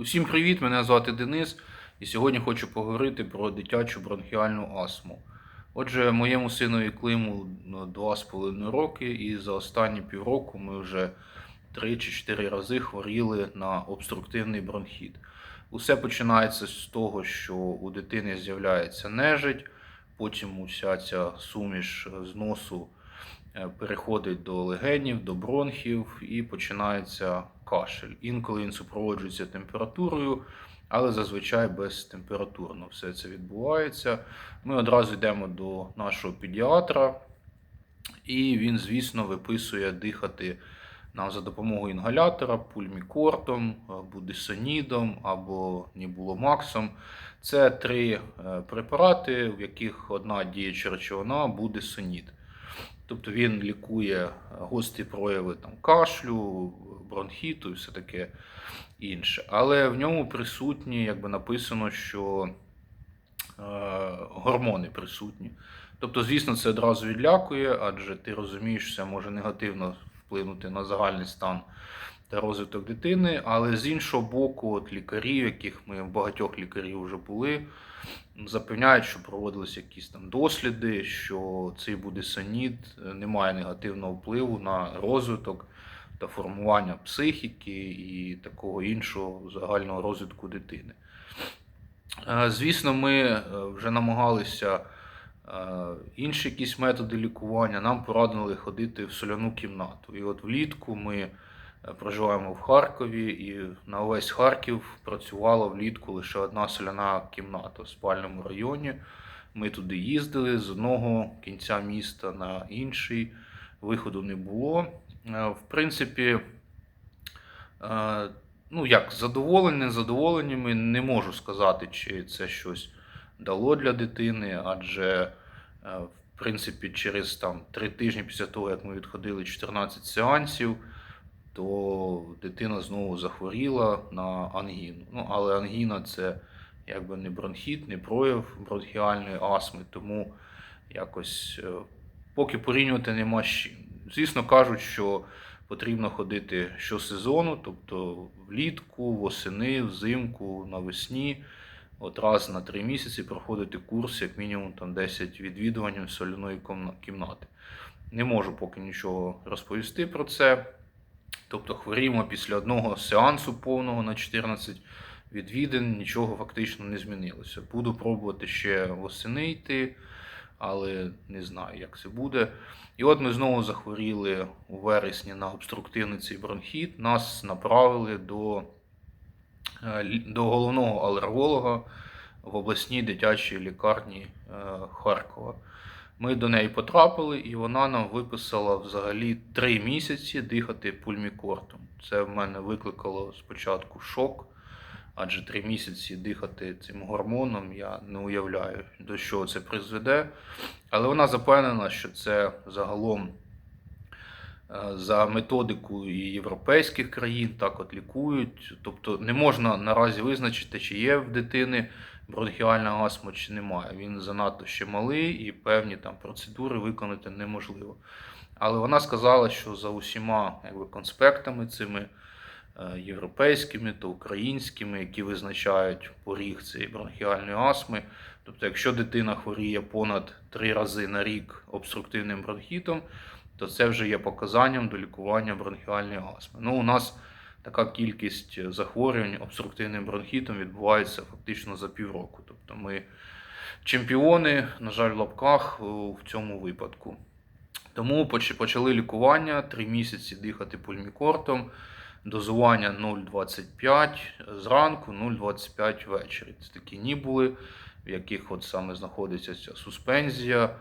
Усім привіт! Мене звати Денис, і сьогодні хочу поговорити про дитячу бронхіальну астму. Отже, моєму синові Климу ну, 2,5 роки, і за останні півроку ми вже 3 чи 4 рази хворіли на обструктивний бронхіт. Усе починається з того, що у дитини з'являється нежить, потім уся ця суміш з носу переходить до легенів, до бронхів і починається кашель. Інколи він супроводжується температурою, але зазвичай безтемпературно все це відбувається. Ми одразу йдемо до нашого педіатра, і він, звісно, виписує дихати нам за допомогою інгалятора, пульмікортом, е, будисонідом або нібуломаксом. Це три е, препарати, в яких одна діюча речовина будисонід. Тобто він лікує гострі прояви там, кашлю, бронхіту і все таке інше. Але в ньому присутні, якби написано, що е, гормони присутні. Тобто, звісно, це одразу відлякує, адже ти розумієш, що це може негативно вплинути на загальний стан та розвиток дитини. Але з іншого боку, от лікарів, яких ми багатьох лікарів вже були, запевняють, що проводилися якісь там досліди, що цей будесонід не має негативного впливу на розвиток та формування психіки і такого іншого загального розвитку дитини. Е, Звісно, ми е, вже намагалися е, інші якісь методи лікування. Нам порадили ходити в соляну кімнату. І от влітку ми е, проживаємо в Харкові, і на увесь Харків працювала влітку лише одна соляна кімната в спальному районі. Ми туди їздили з одного кінця міста на інший. Виходу не було. Е, В принципі, е, ну як, задоволені, незадоволеннями не можу сказати, чи це щось дало для дитини, адже, е, в принципі, через там, три тижні після того, як ми відходили 14 сеансів, то дитина знову захворіла на ангіну. Ну, але ангіна це якби не бронхіт, не прояв бронхіальної астми, тому якось е, поки порівнювати нема з чим. Звісно, кажуть, що потрібно ходити щосезону, тобто влітку, восени, взимку, навесні. От раз на три місяці проходити курс, як мінімум там 10 відвідувань соляної кімнати. Не можу поки нічого розповісти про це. Тобто хворіємо після одного сеансу повного на 14 відвідин, нічого фактично не змінилося. Буду пробувати ще восени йти, але не знаю, як це буде. І от ми знову захворіли у вересні на обструктивний цей бронхіт. Нас направили до, е, до головного алерголога в обласній дитячій лікарні е, Харкова. Ми до неї потрапили, і вона нам виписала взагалі три місяці дихати пульмікортом. Це в мене викликало спочатку шок, адже три місяці дихати цим гормоном я не уявляю, до чого це призведе. Але вона запевнена, що це загалом за методикою і європейських країн так от лікують. Тобто не можна наразі визначити, чи є в дитини бронхіальна астма, чи немає. Він занадто ще малий і певні там процедури виконати неможливо. Але вона сказала, що за усіма якби, конспектами цими е, європейськими та українськими, які визначають поріг цієї бронхіальної астми. Тобто, якщо дитина хворіє понад три рази на рік обструктивним бронхітом, то це вже є показанням до лікування бронхіальної астми. Ну, у нас така кількість захворювань обструктивним бронхітом відбувається фактично за півроку. Тобто ми чемпіони, на жаль, в лапках в цьому випадку. Тому почали лікування, 3 місяці дихати пульмікортом, дозування 0,25 зранку, 0,25 ввечері. Це такі нібули, в яких от саме знаходиться ця суспензія.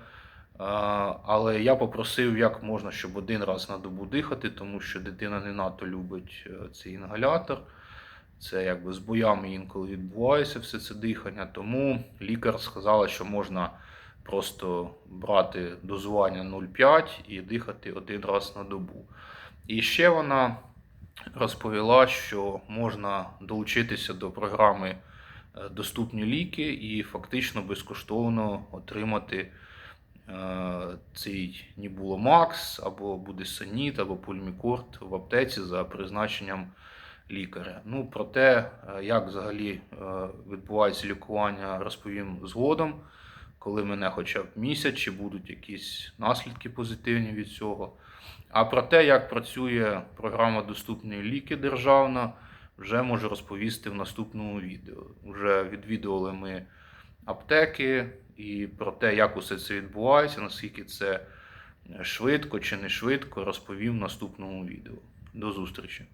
Але я попросив, як можна, щоб один раз на добу дихати, тому що дитина не надто любить е, цей інгалятор. Це якби з боями інколи відбувається все це дихання. Тому лікар сказала, що можна просто брати дозування 0,5 і дихати один раз на добу. І ще вона розповіла, що можна долучитися до програми е, Доступні ліки і фактично безкоштовно отримати цей Нібуломакс або Будесоніт, або Пульмікорт в аптеці за призначенням лікаря. Ну, про те, е, як взагалі е, відбувається лікування, розповім згодом, коли мене хоча б місяць, чи будуть якісь наслідки позитивні від цього. А про те, як працює програма Доступні ліки державна, вже можу розповісти в наступному відео. Вже відвідували ми аптеки і про те, як усе це відбувається, наскільки це швидко чи не швидко, розповім в наступному відео. До зустрічі!